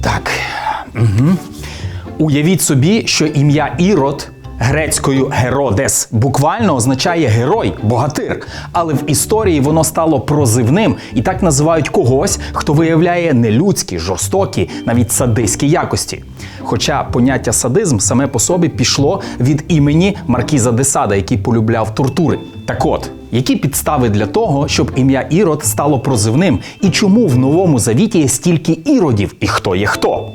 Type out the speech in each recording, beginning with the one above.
Так. Угу. Уявіть собі, що ім'я Ірод грецькою Геродес буквально означає герой, богатир. Але в історії воно стало прозивним і так називають когось, хто виявляє нелюдські, жорстокі, навіть садистські якості. Хоча поняття садизм саме по собі пішло від імені Маркіза де Сада, який полюбляв тортури. Так от, які підстави для того, щоб ім'я Ірод стало прозивним, і чому в новому завіті є стільки іродів, і хто є хто?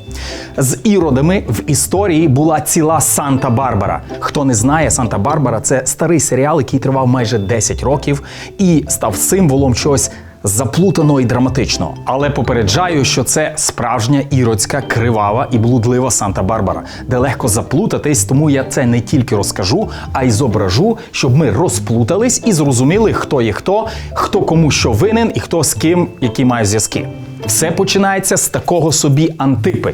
З іродами в історії була ціла Санта-Барбара. Хто не знає, Санта-Барбара це старий серіал, який тривав майже 10 років і став символом чогось заплутаного і драматично, Але попереджаю, що це справжня іродська, кривава і блудлива Санта-Барбара, де легко заплутатись, тому я це не тільки розкажу, а й зображу, щоб ми розплутались і зрозуміли, хто є хто, хто кому що винен і хто з ким, які має зв'язки. Все починається з такого собі антипи.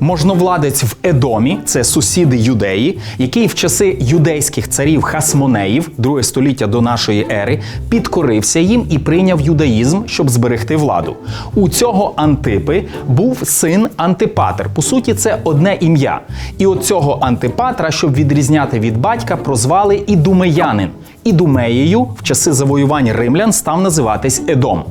Можновладець в Едомі, це сусіди юдеї, який в часи юдейських царів Хасмонеїв, друге століття до нашої ери, підкорився їм і прийняв юдаїзм, щоб зберегти владу. У цього Антипи був син Антипатер. По суті, це одне ім'я. І от цього Антипатра, щоб відрізняти від батька, прозвали Ідумеянин. Ідумеєю в часи завоювань римлян став називатись Едом.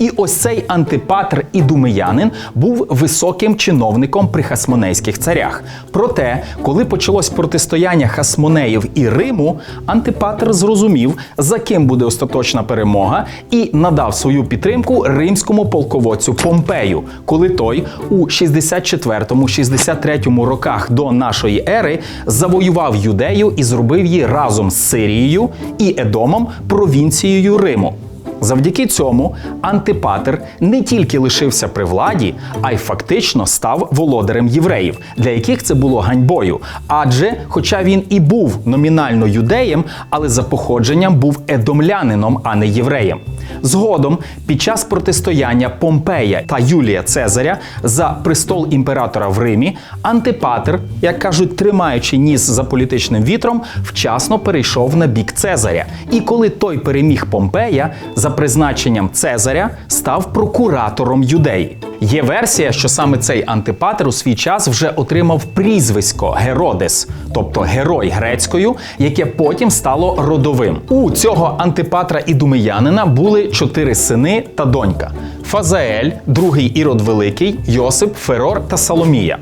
І ось цей антипатр ідумеянин був високим чиновником при хасмонейських царях. Проте, коли почалось протистояння хасмонеїв і Риму, антипатр зрозумів, за ким буде остаточна перемога, і надав свою підтримку римському полководцю Помпею, коли той у 64-63 роках до нашої ери завоював юдею і зробив її разом з Сирією і Едомом провінцією Риму. Завдяки цьому антипатер не тільки лишився при владі, а й фактично став володарем євреїв, для яких це було ганьбою. Адже, хоча він і був номінально юдеєм, але за походженням був едомлянином, а не євреєм. Згодом, під час протистояння Помпея та Юлія Цезаря за престол імператора в Римі, антипатер, як кажуть, тримаючи ніс за політичним вітром, вчасно перейшов на бік Цезаря. І коли той переміг Помпея, за призначенням Цезаря став прокуратором юдеї. Є версія, що саме цей антипатер у свій час вже отримав прізвисько Геродес, тобто герой грецькою, яке потім стало родовим. У цього антипатра ідумеянина були чотири сини та донька: Фазаель, другий ірод Великий, Йосип, Ферор та Соломія.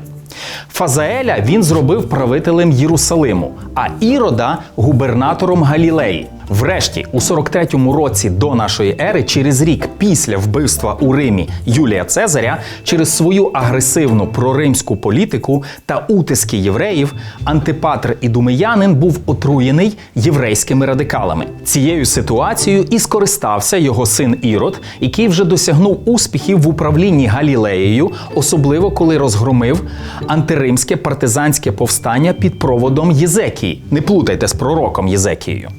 Фазаеля він зробив правителем Єрусалиму, а Ірода губернатором Галілеї. Врешті, у 43-му році до нашої ери, через рік після вбивства у Римі Юлія Цезаря, через свою агресивну проримську політику та утиски євреїв, антипатр ідумеянин був отруєний єврейськими радикалами. Цією ситуацією і скористався його син Ірод, який вже досягнув успіхів в управлінні Галілеєю, особливо коли розгромив антиримське партизанське повстання під проводом Єзекії. Не плутайте з пророком Єзекією.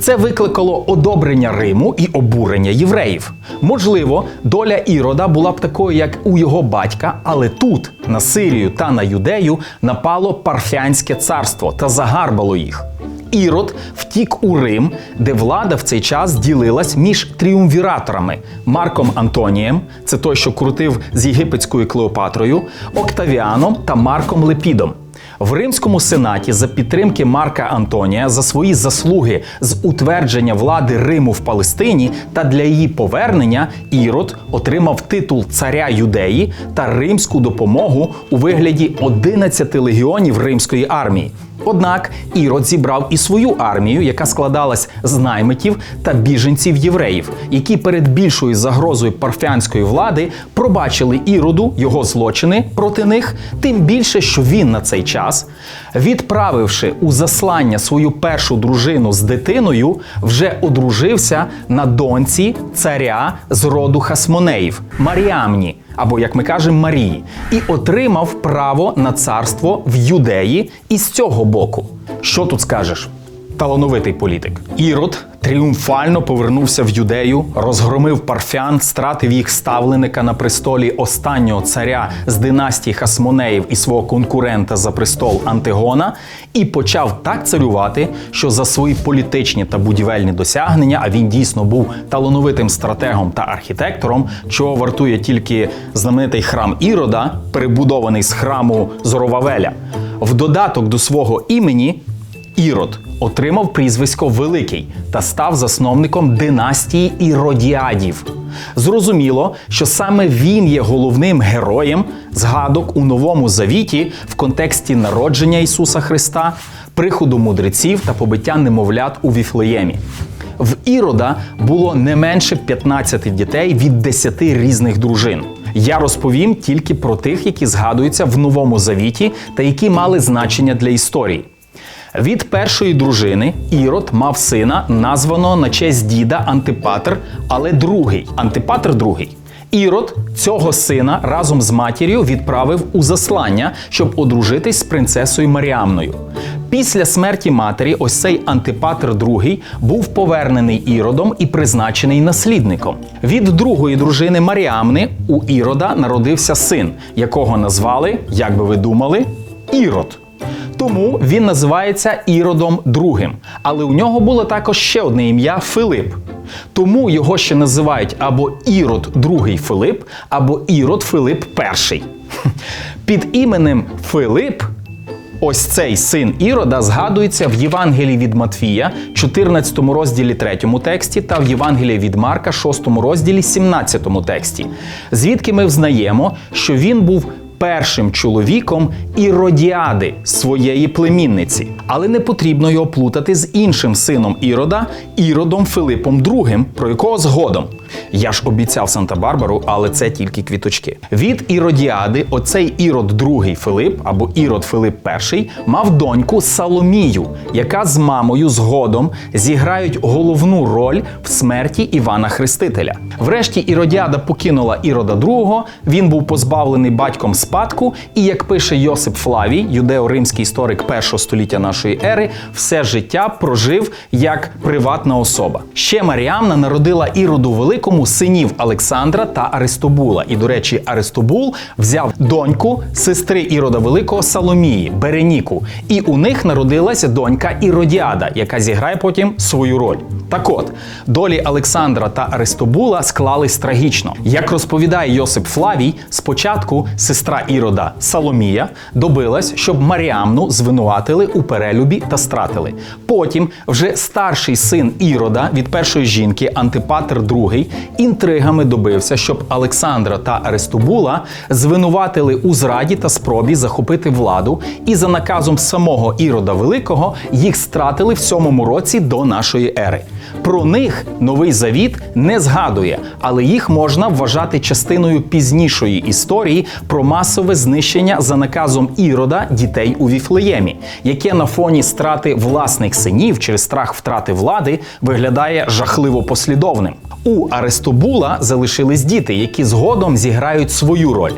Це викликало одобрення Риму і обурення євреїв. Можливо, доля Ірода була б такою, як у його батька, але тут, на Сирію та на Юдею, напало Парфянське царство та загарбало їх. Ірод втік у Рим, де влада в цей час ділилась між тріумвіраторами Марком Антонієм, це той, що крутив з єгипетською Клеопатрою, Октавіаном та Марком Лепідом. В Римському сенаті за підтримки Марка Антонія за свої заслуги з утвердження влади Риму в Палестині та для її повернення Ірод отримав титул царя Юдеї та римську допомогу у вигляді 11 легіонів римської армії. Однак Ірод зібрав і свою армію, яка складалась з наймитів та біженців євреїв, які перед більшою загрозою парфянської влади пробачили Іроду його злочини проти них, тим більше, що він на цей час, відправивши у заслання свою першу дружину з дитиною, вже одружився на доньці царя з роду Хасмонеїв Маріамні або, як ми кажемо, Марії, і отримав право на царство в юдеї і з цього боку. Що тут скажеш? Талановитий політик. Ірод тріумфально повернувся в юдею, розгромив парфян, стратив їх ставленика на престолі останнього царя з династії Хасмонеїв і свого конкурента за престол Антигона, і почав так царювати, що за свої політичні та будівельні досягнення, а він дійсно був талановитим стратегом та архітектором, чого вартує тільки знаменитий храм Ірода, перебудований з храму Зоровавеля. В додаток до свого імені Ірод отримав прізвисько Великий та став засновником династії Іродіадів. Зрозуміло, що саме він є головним героєм згадок у новому завіті в контексті народження Ісуса Христа, приходу мудреців та побиття немовлят у Віфлеємі. В Ірода було не менше 15 дітей від 10 різних дружин. Я розповім тільки про тих, які згадуються в новому завіті та які мали значення для історії. Від першої дружини Ірод мав сина, названого на честь діда Антипатр, але другий Антипатр другий. Ірод цього сина разом з матір'ю відправив у заслання, щоб одружитись з принцесою Маріамною. Після смерті матері, ось цей Антипатр II був повернений Іродом і призначений наслідником. Від другої дружини Маріамни у Ірода народився син, якого назвали, як би ви думали, Ірод. Тому він називається Іродом II. Але у нього було також ще одне ім'я Филип. Тому його ще називають або Ірод II Филип, або Ірод Филип І. Під іменем Филип. Ось цей син Ірода згадується в Євангелії від Матфія, 14 розділі 3 тексті, та в Євангелії від Марка, 6 розділі 17 тексті, звідки ми взнаємо, що він був першим чоловіком Іродіади своєї племінниці. Але не потрібно його плутати з іншим сином Ірода, Іродом Филипом II, про якого згодом. Я ж обіцяв Санта-Барбару, але це тільки квіточки. Від Іродіади, оцей Ірод II Филип або Ірод Филип І мав доньку Саломію, яка з мамою згодом зіграють головну роль в смерті Івана Хрестителя. Врешті Іродіада покинула Ірода II, він був позбавлений батьком спадку, і як пише Йосип Флавій, юдео-римський історик першого століття нашої ери, все життя прожив як приватна особа. Ще Маріамна народила Іроду Великому синів Олександра та Аристобула. І, до речі, Аристобул взяв доньку сестри Ірода Великого Саломії, Береніку. І у них народилася донька Іродіада, яка зіграє потім свою роль. Так от, долі Олександра та Аристобула склались трагічно. Як розповідає Йосип Флавій, спочатку сестра Ірода Саломія добилась, щоб Маріамну звинуватили у перелюбі та стратили. Потім вже старший син Ірода від першої жінки Антипатр II інтригами добився, щоб Олександра та Аристобула звинуватили у зраді та спробі захопити владу, і за наказом самого Ірода Великого їх стратили в сьомому році до нашої ери. Про них новий завіт не згадує, але їх можна вважати частиною пізнішої історії про масове знищення за наказом Ірода дітей у Віфлеємі, яке на фоні страти власних синів через страх втрати влади виглядає жахливо послідовним. У Аристобула залишились діти, які згодом зіграють свою роль.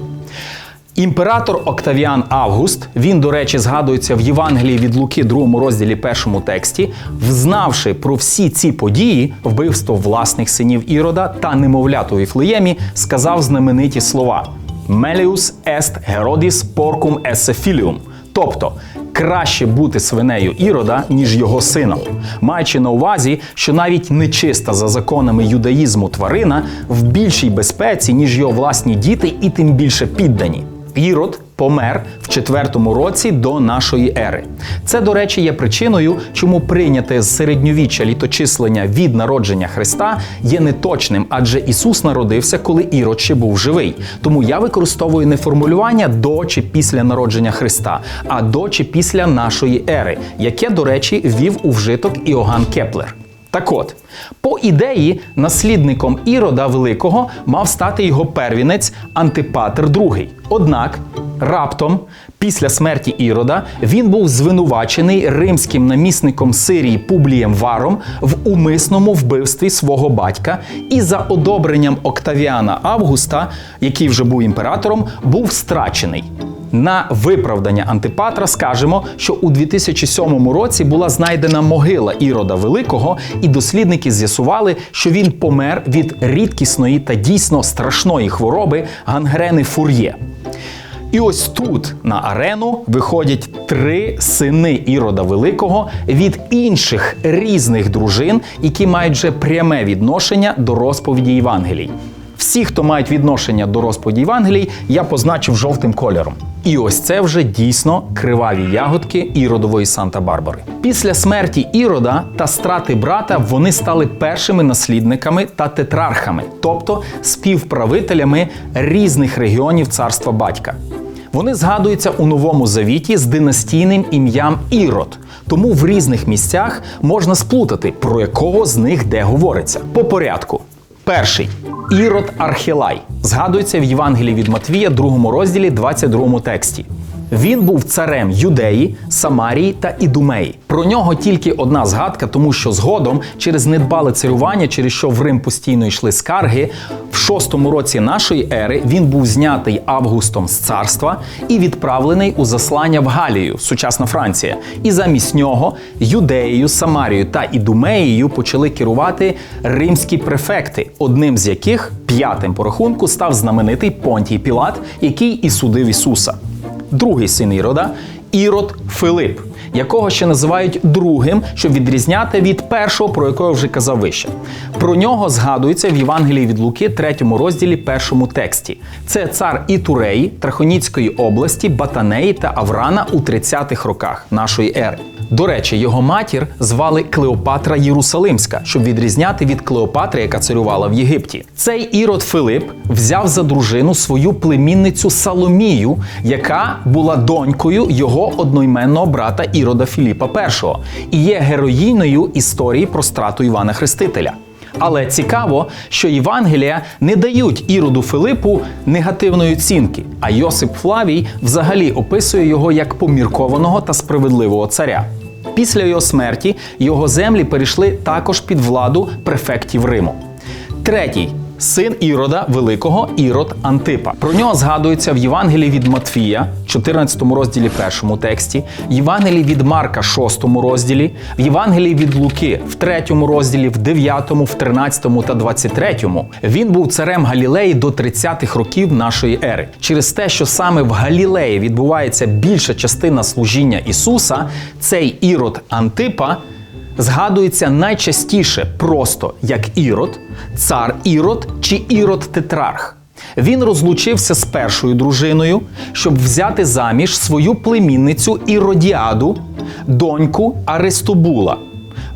Імператор Октавіан Август, він, до речі, згадується в Євангелії від Луки, другому розділі першому тексті, взнавши про всі ці події, вбивство власних синів Ірода та немовлят у Віфлеємі, сказав знамениті слова: Меліус ест Геродіс поркум esse filium. Тобто краще бути свинею Ірода, ніж його сином, маючи на увазі, що навіть нечиста за законами юдаїзму тварина в більшій безпеці, ніж його власні діти, і тим більше піддані. Ірод помер в четвертому році до нашої ери. Це, до речі, є причиною, чому прийняте з середньовіччя літочислення від народження Христа є неточним, адже Ісус народився, коли Ірод ще був живий. Тому я використовую не формулювання до чи після народження Христа, а до чи після нашої ери, яке, до речі, ввів у вжиток Іоганн Кеплер. Так от, по ідеї, наслідником Ірода Великого мав стати його первінець Антипатр II. Однак, раптом, після смерті Ірода, він був звинувачений римським намісником Сирії Публієм Варом в умисному вбивстві свого батька і за одобренням Октавіана Августа, який вже був імператором, був страчений. На виправдання Антипатра скажемо, що у 2007 році була знайдена могила Ірода Великого, і дослідники з'ясували, що він помер від рідкісної та дійсно страшної хвороби гангрени фур'є. І ось тут на арену виходять три сини Ірода Великого від інших різних дружин, які мають вже пряме відношення до розповіді Євангелій. Всі, хто мають відношення до розповіді Євангелій, я позначив жовтим кольором. І ось це вже дійсно криваві ягодки іродової Санта-Барбари. Після смерті Ірода та страти брата вони стали першими наслідниками та тетрархами, тобто співправителями різних регіонів царства батька. Вони згадуються у новому завіті з династійним ім'ям Ірод. Тому в різних місцях можна сплутати, про якого з них де говориться. По порядку. Перший Ірод Архілай згадується в Євангелії від Матвія, другому розділі, 22 тексті. Він був царем Юдеї, Самарії та Ідумеї. Про нього тільки одна згадка, тому що згодом, через недбале царювання, через що в Рим постійно йшли скарги, в шостому році нашої ери він був знятий Августом з царства і відправлений у заслання в Галію, сучасна Франція. І замість нього Юдеєю, Самарією та Ідумеєю почали керувати римські префекти, одним з яких п'ятим по рахунку став знаменитий Понтій Пілат, який і судив Ісуса другий син Ірода Ірод Филип, якого ще називають другим, щоб відрізняти від першого, про якого вже казав вище. Про нього згадується в Євангелії від Луки, третьому розділі, першому тексті. Це цар Ітуреї, Трахоніцької області, Батанеї та Аврана у 30-х роках нашої ери. До речі, його матір звали Клеопатра Єрусалимська, щоб відрізняти від Клеопатри, яка царювала в Єгипті. Цей ірод Филип взяв за дружину свою племінницю Саломію, яка була донькою його одноіменного брата Ірода Філіпа І, і є героїною історії про страту Івана Хрестителя. Але цікаво, що Євангелія не дають Іроду Филипу негативної оцінки, а Йосип Флавій взагалі описує його як поміркованого та справедливого царя. Після його смерті його землі перейшли також під владу префектів Риму. Третій син Ірода Великого Ірод Антипа. Про нього згадується в Євангелії від Матфія, 14 розділі першому тексті, Євангелії від Марка, 6 розділі, в Євангелії від Луки, в 3 розділі, в 9, в 13 та 23. Він був царем Галілеї до 30-х років нашої ери. Через те, що саме в Галілеї відбувається більша частина служіння Ісуса, цей Ірод Антипа згадується найчастіше просто як Ірод, цар Ірод чи Ірод Тетрарх. Він розлучився з першою дружиною, щоб взяти заміж свою племінницю Іродіаду, доньку Аристобула,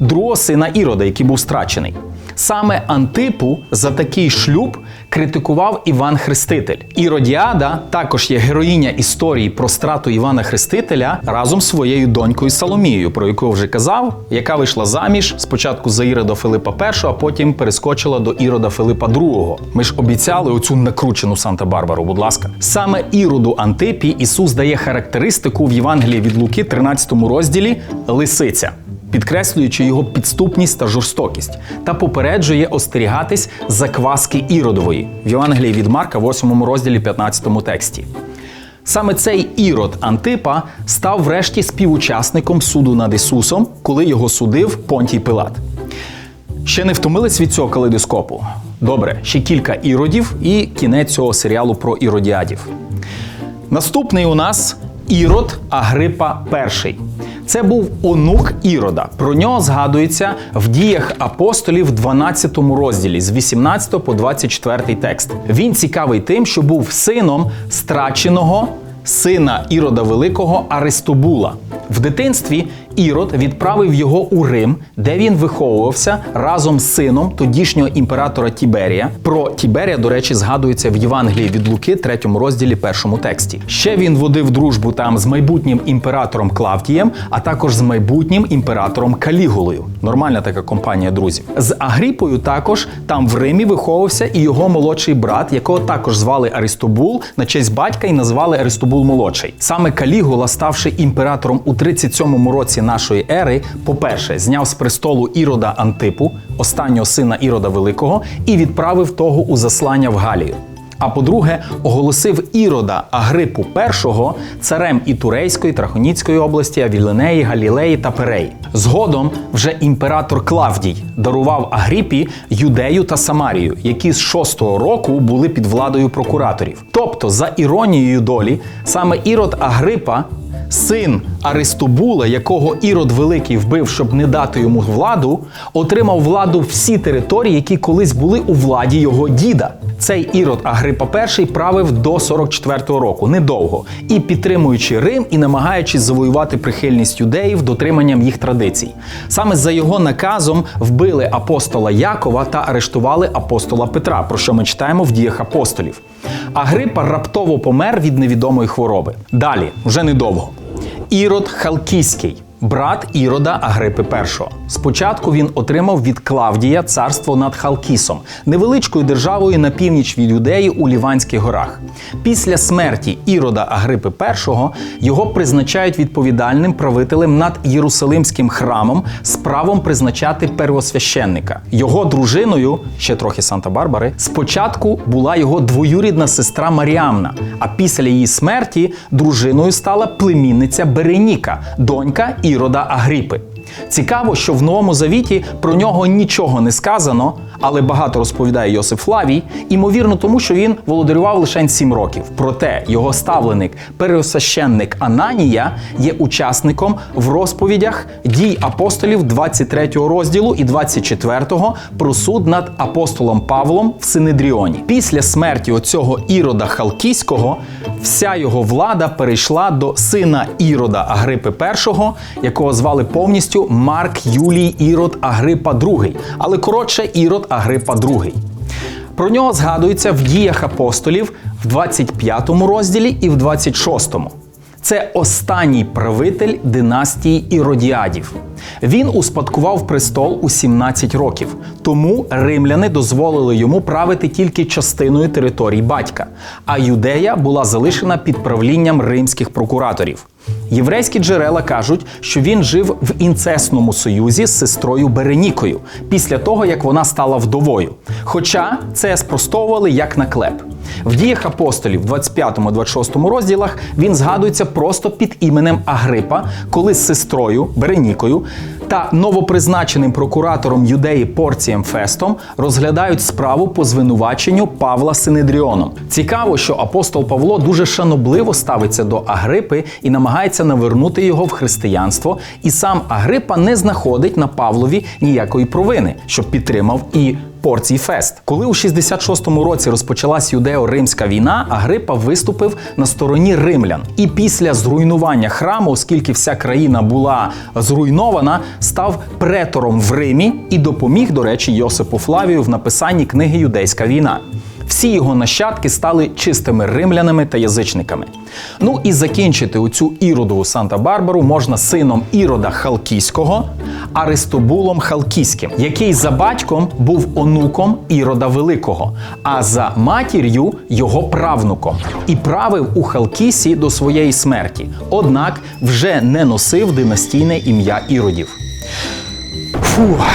другого сина Ірода, який був страчений. Саме Антипу за такий шлюб критикував Іван Хреститель. Іродіада також є героїня історії про страту Івана Хрестителя разом з своєю донькою Соломією, про яку вже казав, яка вийшла заміж спочатку за Ірода Филипа І, а потім перескочила до Ірода Филипа II. Ми ж обіцяли оцю накручену Санта-Барбару, будь ласка. Саме Іроду Антипі Ісус дає характеристику в Євангелії від Луки, 13 розділі лисиця підкреслюючи його підступність та жорстокість, та попереджує остерігатись закваски іродової в Євангелії від Марка, 8 розділі 15 тексті. Саме цей ірод Антипа став врешті співучасником суду над Ісусом, коли його судив Понтій Пилат. Ще не втомились від цього калейдоскопу? Добре, ще кілька іродів і кінець цього серіалу про іродіадів. Наступний у нас Ірод Агрипа І. Це був онук Ірода. Про нього згадується в діях апостолів в 12 розділі з 18 по 24 текст. Він цікавий тим, що був сином страченого сина Ірода Великого Аристобула. В дитинстві Ірод відправив його у Рим, де він виховувався разом з сином тодішнього імператора Тіберія. Про Тіберія, до речі, згадується в Євангелії від Луки, третьому розділі, першому тексті. Ще він водив дружбу там з майбутнім імператором Клавдієм, а також з майбутнім імператором Калігулою. Нормальна така компанія друзів. З Агріпою також там в Римі виховувався і його молодший брат, якого також звали Аристобул, на честь батька і назвали Аристобул молодший. Саме Калігула, ставши імператором у 37-му році нашої ери, по-перше, зняв з престолу Ірода Антипу, останнього сина Ірода Великого, і відправив того у заслання в Галію. А по-друге, оголосив Ірода Агрипу І царем і Турейської, Трахоніцької області, Авілинеї, Галілеї та Переї. Згодом вже імператор Клавдій дарував Агріпі Юдею та Самарію, які з 6-го року були під владою прокураторів. Тобто, за іронією долі, саме Ірод Агрипа Син Аристобула, якого Ірод Великий вбив, щоб не дати йому владу, отримав владу всі території, які колись були у владі його діда. Цей Ірод Агрипа І правив до 44-го року, недовго, і підтримуючи Рим і намагаючись завоювати прихильність юдеїв дотриманням їх традицій. Саме за його наказом вбили апостола Якова та арештували апостола Петра, про що ми читаємо в діях апостолів. Агрипа раптово помер від невідомої хвороби. Далі, вже недовго. Ірод Халкійський, брат Ірода Агрипи І. Спочатку він отримав від Клавдія царство над Халкісом, невеличкою державою на північ від Юдеї у Ліванських горах. Після смерті Ірода Агрипи І його призначають відповідальним правителем над Єрусалимським храмом з правом призначати первосвященника. Його дружиною, ще трохи Санта-Барбари, спочатку була його двоюрідна сестра Маріамна, а після її смерті дружиною стала племінниця Береніка, донька Ірода Агріпи. Цікаво, що в Новому Завіті про нього нічого не сказано, але багато розповідає Йосиф Флавій, імовірно, тому що він володарював лише 7 років. Проте його ставленик, пересвященник Ананія, є учасником в розповідях дій апостолів 23 розділу і 24 про суд над апостолом Павлом в Синедріоні. Після смерті оцього Ірода Халкійського вся його влада перейшла до сина Ірода Агрипи І, якого звали повністю Марк Юлій Ірод Агрипа II, але коротше Ірод Агрипа II. Про нього згадується в діях апостолів в 25 розділі і в 26. Це останній правитель династії Іродіадів. Він успадкував престол у 17 років, тому римляни дозволили йому правити тільки частиною територій батька, а юдея була залишена під правлінням римських прокураторів. Єврейські джерела кажуть, що він жив в інцесному союзі з сестрою Беренікою після того, як вона стала вдовою. Хоча це спростовували як наклеп. В діях апостолів, 25-26 розділах, він згадується просто під іменем Агрипа, коли з сестрою Беренікою та новопризначеним прокуратором юдеї Порцієм Фестом розглядають справу по звинуваченню Павла Синедріоном. Цікаво, що апостол Павло дуже шанобливо ставиться до Агрипи і намагається навернути його в християнство. І сам Агрипа не знаходить на Павлові ніякої провини, що підтримав і Порцій Фест. Коли у 66-му році розпочалась юдео-римська війна, Агрипа виступив на стороні римлян. І після зруйнування храму, оскільки вся країна була зруйнована, став претором в Римі і допоміг, до речі, Йосипу Флавію в написанні книги Юдейська війна. Всі його нащадки стали чистими римлянами та язичниками. Ну і закінчити оцю іродову Санта-Барбару можна сином Ірода Халкійського, Аристобулом Халкійським, який за батьком був онуком Ірода Великого, а за матір'ю його правнуком, і правив у Халкісі до своєї смерті. Однак вже не носив династійне ім'я Іродів. Фух,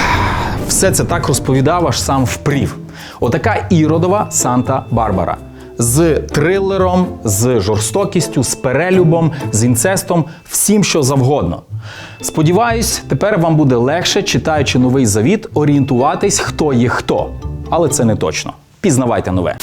все це так розповідав, аж сам впрів. Отака іродова Санта-Барбара. З трилером, з жорстокістю, з перелюбом, з інцестом, всім що завгодно. Сподіваюсь, тепер вам буде легше, читаючи новий завіт, орієнтуватись, хто є хто. Але це не точно. Пізнавайте нове.